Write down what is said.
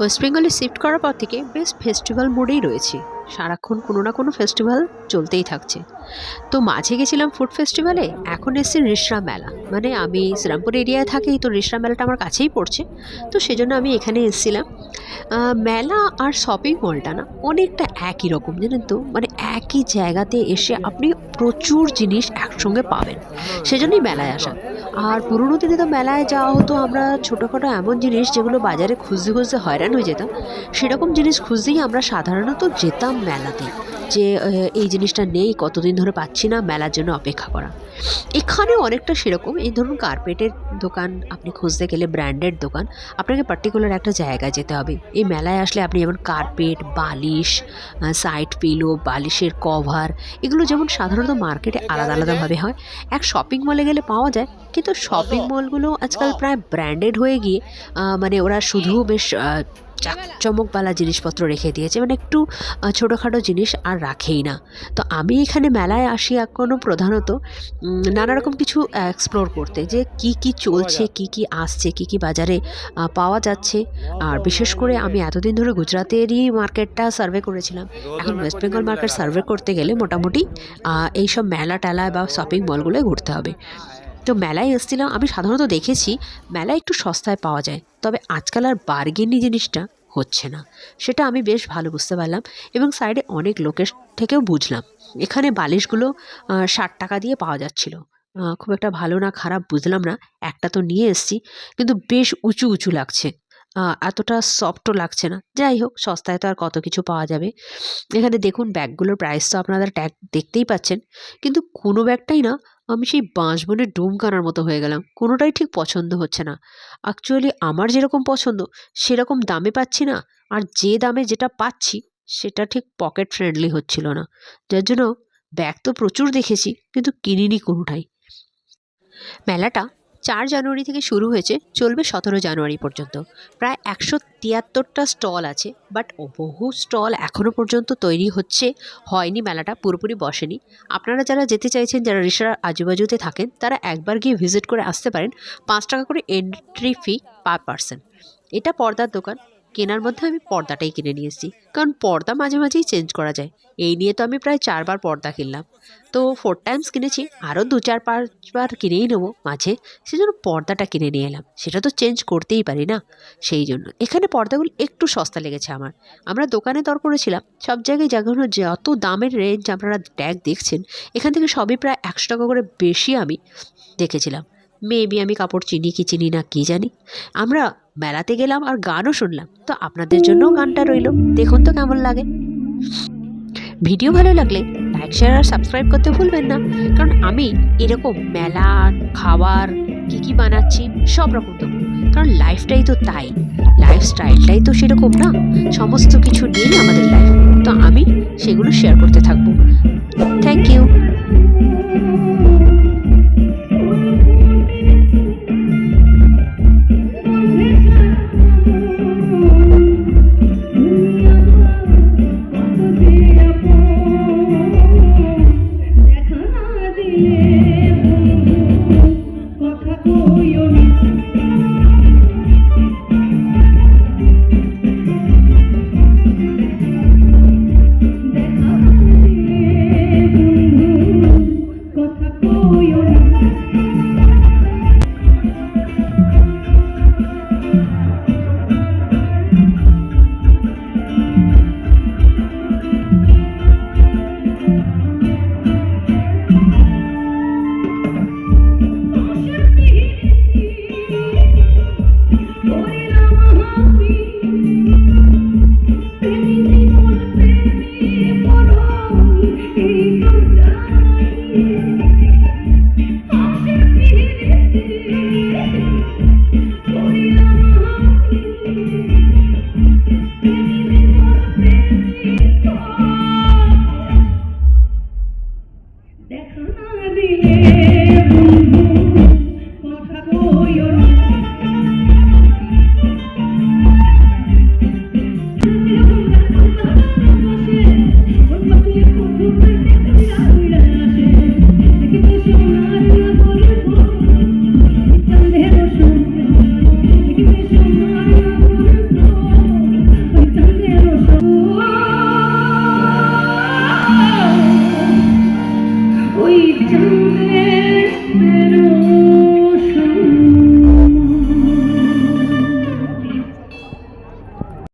West বেঙ্গলে shift করার পর থেকে বেশ ফেস্টিভ্যাল মোডেই রয়েছি। সারাক্ষণ কোনো না কোনো ফেস্টিভ্যাল চলতেই থাকছে। তো মাঝে গেছিলাম ফুড ফেস্টিভ্যালে এখন এসছে রিসরা মেলা। মানে আমি শ্রীরামপুর এরিয়ায় থাকি, তো রিসরা মেলাটা আমার কাছেই পড়ছে। তো সেজন্য আমি এখানে এসেছিলাম। মেলা আর শপিং মলটা না অনেকটা একই রকম, জানেন তো? মানে একই জায়গাতে এসে আপনি প্রচুর জিনিস একসঙ্গে পাবেন। সেজন্যই মেলায় আসা। আর পুরনো দিনে তো মেলায় যাওয়া হতো, আমরা ছোটোখাটো এমন জিনিস যেগুলো বাজারে খুঁজতে খুঁজতে হয়রান হয়ে যেতাম। সেরকম জিনিস খুঁজতেই আমরা সাধারণত যেতাম মেলাতে যে এই জিনিসটা নেই, কতদিন ধরে পাচ্ছি না, মেলার জন্য অপেক্ষা করা। এখানে অনেকটা সেরকম। এই ধরুন কার্পেটের দোকান, আপনি খুঁজতে গেলে ব্র্যান্ডেড দোকান, আপনাকে পার্টিকুলার একটা জায়গায় যেতে হবে। এই মেলায় আসলে আপনি যেমন কার্পেট, বালিশ সাইড পিলো বালিশের কভার এগুলো যেমন সাধারণত মার্কেটে আলাদা আলাদাভাবে হয়। এক শপিং মলে গেলে পাওয়া যায়, কিন্তু শপিং মলগুলো আজকাল প্রায় ব্র্যান্ডেড হয়ে গিয়ে মানে ওরা শুধু বেশ আহ, চাকচমকবালা জিনিসপত্র রেখে দিয়েছে। মানে একটু ছোটোখাটো জিনিস আর রাখেই না। তো আমি এখানে মেলায় আসি এখনও প্রধানত নানা রকম কিছু এক্সপ্লোর করতে যে কি কি চলছে কি কি আসছে কি কি বাজারে পাওয়া যাচ্ছে। আর বিশেষ করে আমি এতদিন ধরে গুজরাতেরই মার্কেটটা সার্ভে করেছিলাম। এখন ওয়েস্ট বেঙ্গল মার্কেট সার্ভে করতে গেলে মোটামুটি এইসব মেলা টেলায় বা শপিং মলগুলোয় ঘুরতে হবে। তো মেলায় এসেছিলাম, আমি সাধারণত দেখেছি মেলায় একটু সস্তায় পাওয়া যায়, তবে আজকাল আর বার্গেনি জিনিসটা হচ্ছে না। সেটা আমি বেশ ভালো বুঝতে পারলাম এবং সাইডে অনেক লোকের থেকেও বুঝলাম। এখানে বালিশগুলো ষাট টাকা দিয়ে পাওয়া যাচ্ছিল। খুব একটা ভালো না, খারাপ বুঝলাম না, একটা তো নিয়ে এসেছি, কিন্তু বেশ উঁচু উঁচু লাগছে। এতটা সফটও লাগছে না। যাই হোক, সস্তায় তো আর কত কিছু পাওয়া যাবে। এখানে দেখুন ব্যাগগুলোর প্রাইস তো আপনারা ট্যাগ দেখতেই পাচ্ছেন, কিন্তু কোনো ব্যাগটাই না আমি সেই বাঁশবনের ডুম কানার মতো হয়ে গেলাম। কোনোটাই ঠিক পছন্দ হচ্ছে না। অ্যাকচুয়ালি আমার যেরকম পছন্দ, সেরকম দামে পাচ্ছি না। আর যে দামে যেটা পাচ্ছি, সেটা ঠিক পকেট ফ্রেন্ডলি হচ্ছিল না। যার জন্য ব্যাগ তো প্রচুর দেখেছি, কিন্তু কিনিনি কোনোটাই। মেলাটা চার জানুয়ারি থেকে শুরু হয়েছে, চলবে সতেরো জানুয়ারি পর্যন্ত। প্রায় একশো তিয়াত্তরটা স্টল আছে, বাট বহু স্টল এখনও পর্যন্ত তৈরি হচ্ছে, হয়নি, মেলাটা পুরোপুরি বসেনি। আপনারা যারা যেতে চাইছেন, যারা রিসার আজুবাজুতে থাকেন, তারা একবার গিয়ে ভিজিট করে আসতে পারেন, পাঁচ টাকা করে এন্ট্রি ফি পার পার্সন এটা পর্দার দোকান কেনার মধ্যে আমি পর্দাটাই কিনে নিয়ে এসেছি। কারণ পর্দা মাঝে মাঝেই চেঞ্জ করা যায়। এই নিয়ে তো আমি প্রায় চারবার পর্দা কিনলাম। তো ফোর টাইমস কিনেছি, আরও দু চার পাঁচবার কিনেই নেব মাঝে। সেজন্য পর্দাটা কিনে নিয়ে এলাম। সেটা তো চেঞ্জ করতেই পারি না। সেই জন্য। এখানে পর্দাগুলো একটু সস্তা লেগেছে আমার। আমরা দোকানে দর করেছিলাম। সব জায়গায় যেগুলো যত দামের রেঞ্জ আপনারা ট্যাগ দেখছেন, এখান থেকে সবই প্রায় একশো টাকা করে বেশি আমি দেখেছিলাম। মেবি আমি কাপড় চিনি কি চিনি না, কি জানি। আমরা মেলাতে গেলাম আর গানও শুনলাম, তো আপনাদের জন্যও গানটা রইল। দেখুন তো কেমন লাগে। ভিডিও ভালো লাগলে লাইক, শেয়ার আর সাবস্ক্রাইব করতে ভুলবেন না, কারণ আমি এরকম মেলা খাবার কী কী বানাচ্ছি, সব রকম দেবো। কারণ লাইফটাই তো তাই লাইফস্টাইলটাই তো সেরকম না, সমস্ত কিছু নিয়েই আমাদের লাইফ তো আমি সেগুলো শেয়ার করতে থাকব। থ্যাংক ইউ দেখা না keep doing